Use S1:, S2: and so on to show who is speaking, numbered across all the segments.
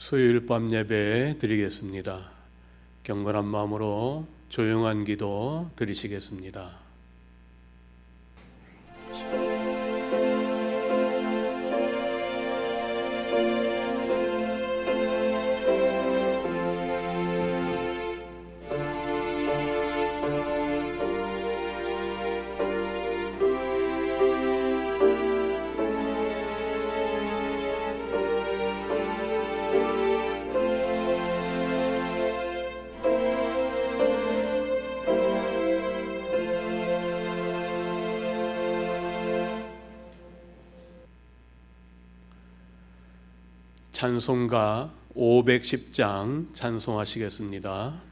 S1: 수요일 밤 예배 드리겠습니다. 경건한 마음으로 조용한 기도 드리시겠습니다. 찬송가 510장 찬송하시겠습니다.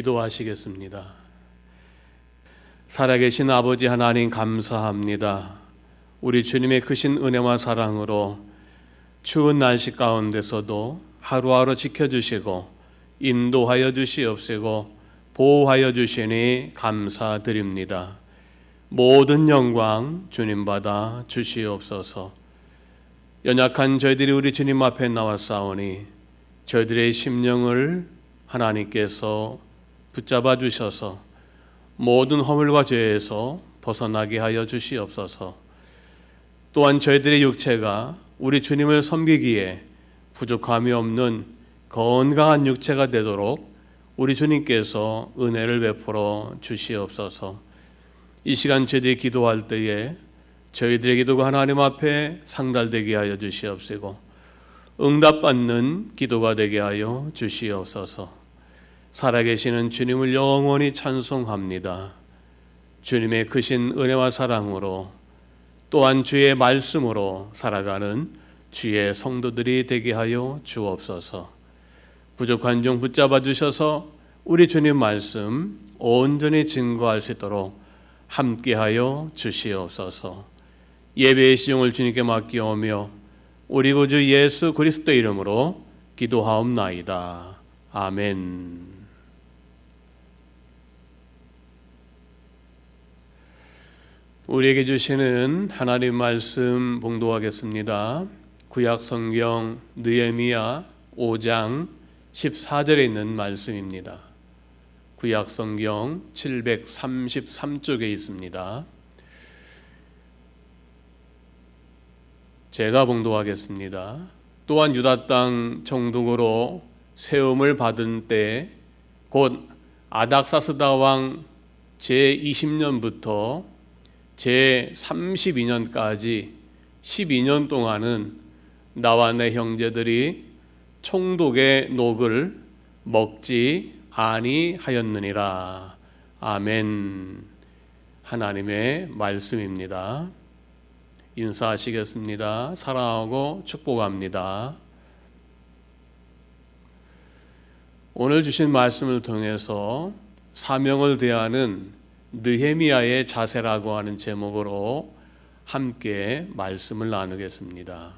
S1: 기도하시겠습니다. 살아계신 아버지 하나님 감사합니다. 우리 주님의 크신 은혜와 사랑으로 추운 날씨 가운데서도 하루하루 지켜주시고 인도하여 주시옵시고 보호하여 주시니 감사드립니다. 모든 영광 주님 받아 주시옵소서.
S2: 연약한 저희들이 우리 주님 앞에 나왔사오니 저희들의 심령을 하나님께서 붙잡아 주셔서 모든 허물과 죄에서 벗어나게 하여 주시옵소서. 또한 저희들의 육체가 우리 주님을 섬기기에 부족함이 없는 건강한 육체가 되도록 우리 주님께서 은혜를 베풀어 주시옵소서. 이 시간 저희들이 기도할 때에 저희들의 기도가 하나님 앞에 상달되게 하여 주시옵시고 응답받는 기도가 되게 하여 주시옵소서. 살아계시는 주님을 영원히 찬송합니다. 주님의 크신 은혜와 사랑으로 또한 주의 말씀으로 살아가는 주의 성도들이 되게 하여 주옵소서. 부족한 종 붙잡아 주셔서 우리 주님 말씀 온전히 증거할 수 있도록 함께하여 주시옵소서. 예배의 시용을 주님께 맡기오며 우리 구주 예수 그리스도 이름으로 기도하옵나이다. 아멘. 우리에게 주시는 하나님 말씀 봉독하겠습니다. 구약 성경 느헤미야 5장 14절에 있는 말씀입니다. 구약 성경 733쪽에 있습니다. 제가 봉독하겠습니다. 또한 유다 땅 정독으로 세움을 받은 때 곧 아닥사스다 왕 제20년부터 제 32년까지 12년 동안은 나와 내 형제들이 총독의 녹을 먹지 아니하였느니라. 아멘. 하나님의 말씀입니다. 인사하시겠습니다. 사랑하고 축복합니다. 오늘 주신 말씀을 통해서 사명을 대하는 느헤미야의 자세라고 하는 제목으로 함께 말씀을 나누겠습니다.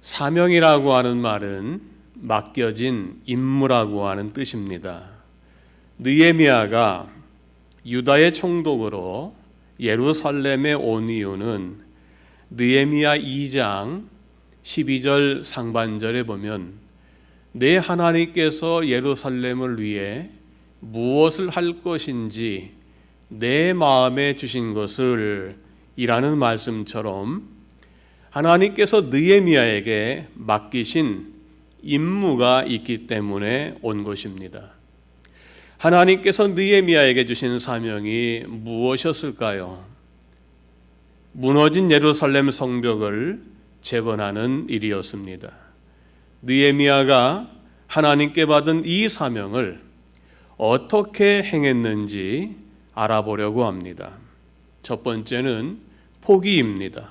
S2: 사명이라고 하는 말은 맡겨진 임무라고 하는 뜻입니다. 느헤미야가 유다의 총독으로 예루살렘에 온 이유는 느헤미야 2장 12절 상반절에 보면 내 하나님께서 예루살렘을 위해 무엇을 할 것인지 내 마음에 주신 것을 이라는 말씀처럼 하나님께서 느헤미야에게 맡기신 임무가 있기 때문에 온 것입니다. 하나님께서 느헤미야에게 주신 사명이 무엇이었을까요? 무너진 예루살렘 성벽을 재건하는 일이었습니다. 느헤미야가 하나님께 받은 이 사명을 어떻게 행했는지 알아보려고 합니다. 첫 번째는 포기입니다.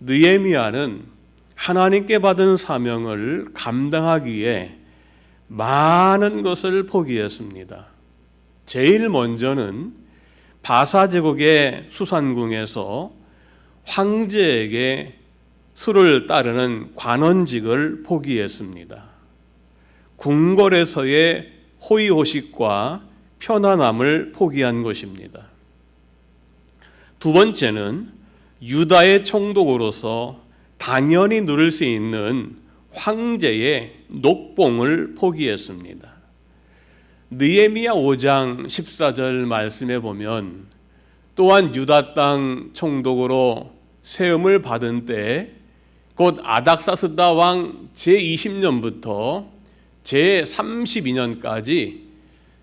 S2: 느헤미야는 하나님께 받은 사명을 감당하기에 많은 것을 포기했습니다. 제일 먼저는 바사 제국의 수산궁에서 황제에게 수를 따르는 관원직을 포기했습니다. 궁궐에서의 호의호식과 편안함을 포기한 것입니다. 두 번째는 유다의 총독으로서 당연히 누릴 수 있는 황제의 녹봉을 포기했습니다. 느헤미야 5장 14절 말씀에 보면 또한 유다 땅 총독으로 세움을 받은 때 곧 아닥사스다 왕 제20년부터 제 32년까지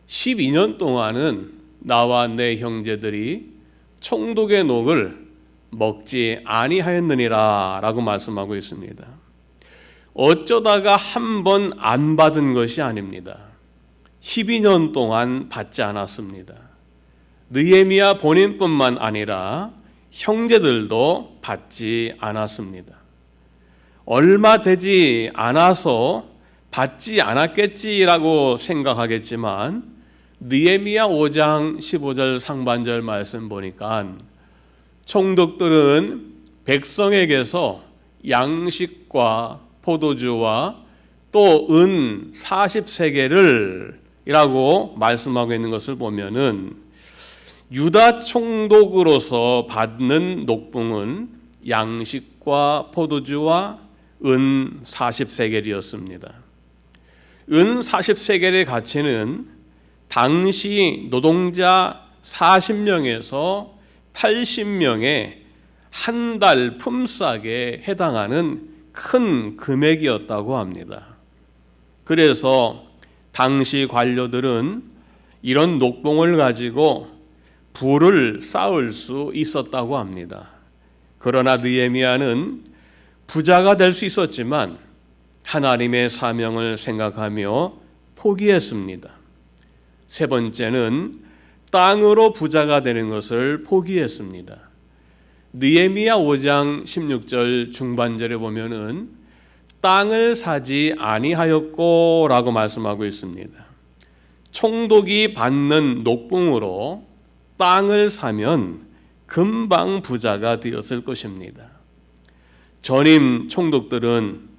S2: 12년 동안은 나와 내 형제들이 총독의 녹을 먹지 아니하였느니라라고 말씀하고 있습니다. 어쩌다가 한 번 안 받은 것이 아닙니다. 12년 동안 받지 않았습니다. 느헤미야 본인뿐만 아니라 형제들도 받지 않았습니다. 얼마 되지 않아서 받지 않았겠지라고 생각하겠지만 느헤미야 5장 15절 상반절 말씀 보니까 총독들은 백성에게서 양식과 포도주와 또 은 40세계를 이라고 말씀하고 있는 것을 보면은 유다 총독으로서 받는 녹봉은 양식과 포도주와 은 40세겔이었습니다. 은 40세겔의 가치는 당시 노동자 40명에서 80명의 한 달 품삯에 해당하는 큰 금액이었다고 합니다. 그래서 당시 관료들은 이런 녹봉을 가지고 부를 쌓을 수 있었다고 합니다. 그러나 느헤미야는 부자가 될 수 있었지만 하나님의 사명을 생각하며 포기했습니다. 세 번째는 땅으로 부자가 되는 것을 포기했습니다. 느헤미야 5장 16절 중반절에 보면은 땅을 사지 아니하였고라고 말씀하고 있습니다. 총독이 받는 녹봉으로 땅을 사면 금방 부자가 되었을 것입니다. 전임 총독들은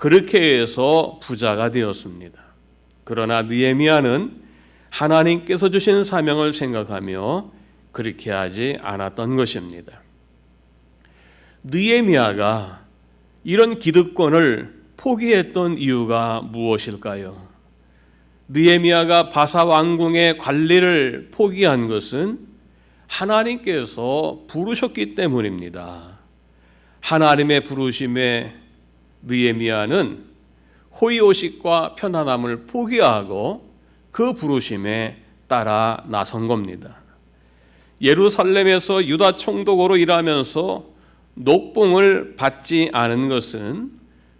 S2: 그렇게 해서 부자가 되었습니다. 그러나 느헤미야는 하나님께서 주신 사명을 생각하며 그렇게 하지 않았던 것입니다. 느헤미야가 이런 기득권을 포기했던 이유가 무엇일까요? 느헤미야가 바사 왕궁의 관리를 포기한 것은 하나님께서 부르셨기 때문입니다. 하나님의 부르심에 느헤미야는 호의호식과 편안함을 포기하고 그 부르심에 따라 나선 겁니다. 예루살렘에서 유다 총독으로 일하면서 녹봉을 받지 않은 것은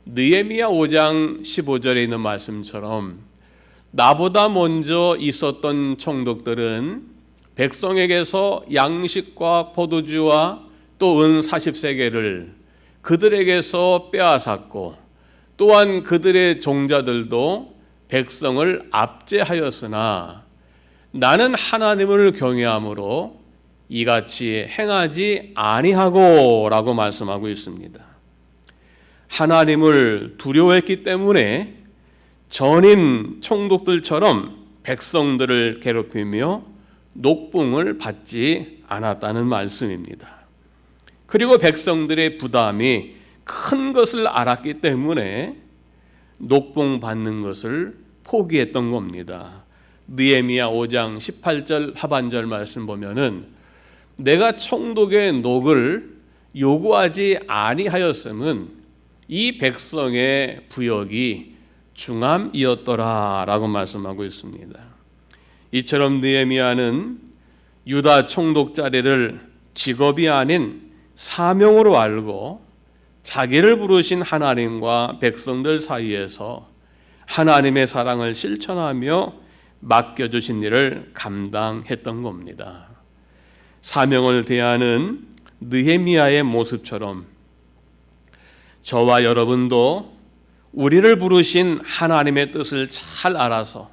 S2: 느헤미야 5장 15절에 있는 말씀처럼 나보다 먼저 있었던 총독들은 백성에게서 양식과 포도주와 또 은 40세계를 그들에게서 빼앗았고 또한 그들의 종자들도 백성을 압제하였으나 나는 하나님을 경외함으로 이같이 행하지 아니하고라고 말씀하고 있습니다. 하나님을 두려워했기 때문에 전임 총독들처럼 백성들을 괴롭히며 녹봉을 받지 않았다는 말씀입니다. 그리고 백성들의 부담이 큰 것을 알았기 때문에 녹봉 받는 것을 포기했던 겁니다. 느헤미야 5장 18절 하반절 말씀 보면은 내가 총독의 녹을 요구하지 아니하였음은 이 백성의 부역이 중함이었더라라고 말씀하고 있습니다. 이처럼 느헤미야는 유다 총독 자리를 직업이 아닌 사명으로 알고 자기를 부르신 하나님과 백성들 사이에서 하나님의 사랑을 실천하며 맡겨주신 일을 감당했던 겁니다. 사명을 대하는 느헤미야의 모습처럼 저와 여러분도 우리를 부르신 하나님의 뜻을 잘 알아서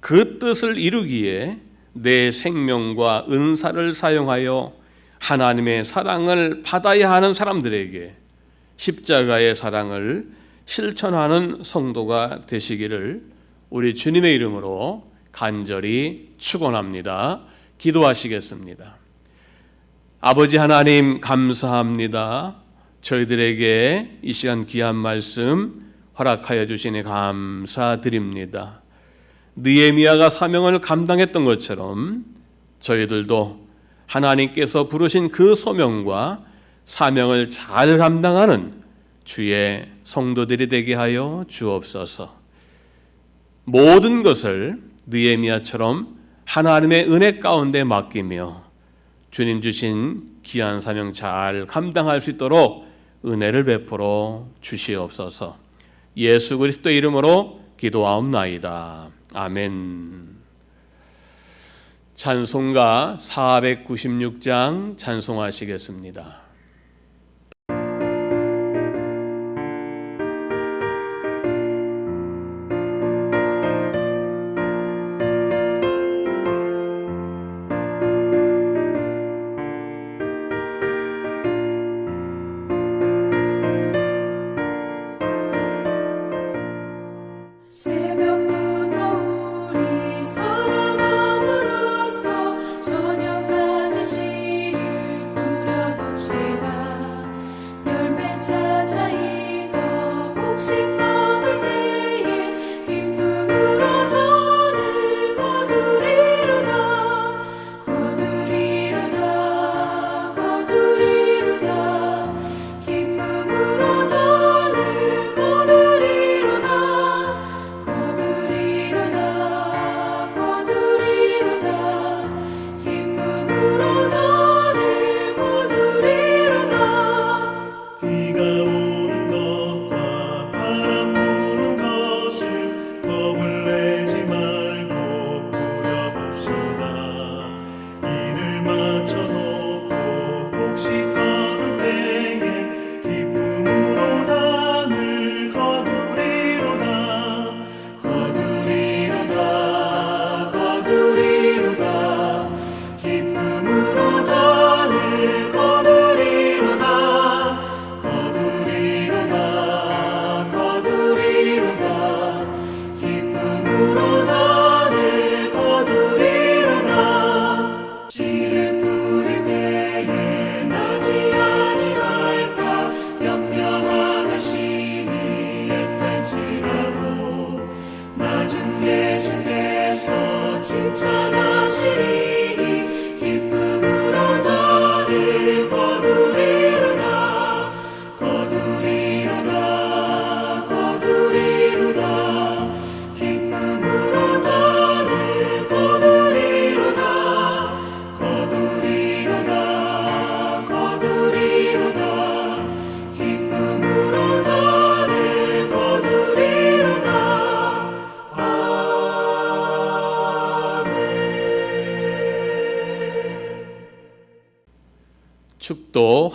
S2: 그 뜻을 이루기에 내 생명과 은사를 사용하여 하나님의 사랑을 받아야 하는 사람들에게 십자가의 사랑을 실천하는 성도가 되시기를 우리 주님의 이름으로 간절히 축원합니다. 기도하시겠습니다. 아버지 하나님 감사합니다. 저희들에게 이 시간 귀한 말씀 허락하여 주시니 감사드립니다. 느헤미야가 사명을 감당했던 것처럼 저희들도 하나님께서 부르신 그 소명과 사명을 잘 감당하는 주의 성도들이 되게 하여 주옵소서. 모든 것을 느헤미야처럼 하나님의 은혜 가운데 맡기며 주님 주신 귀한 사명 잘 감당할 수 있도록 은혜를 베풀어 주시옵소서. 예수 그리스도 이름으로 기도하옵나이다. 아멘. 찬송가 496장 찬송하시겠습니다.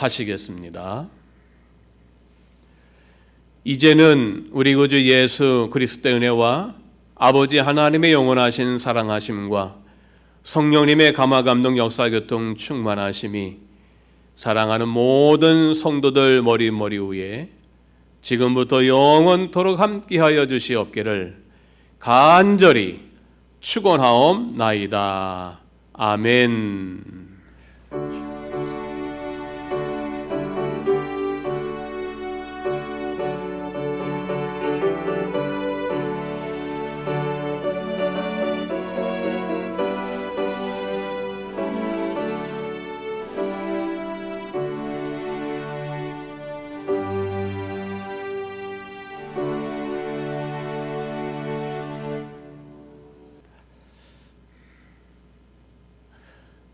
S2: 하시겠습니다. 이제는 우리 구주 예수 그리스도의 은혜와 아버지 하나님의 영원하신 사랑하심과 성령님의 감화 감동 역사 교통 충만하심이 사랑하는 모든 성도들 머리 머리 위에 지금부터 영원토록 함께하여 주시옵기를 간절히 축원하옵나이다. 아멘.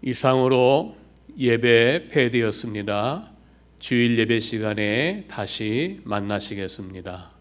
S2: 이상으로 예배 폐되었습니다. 주일 예배 시간에 다시 만나시겠습니다.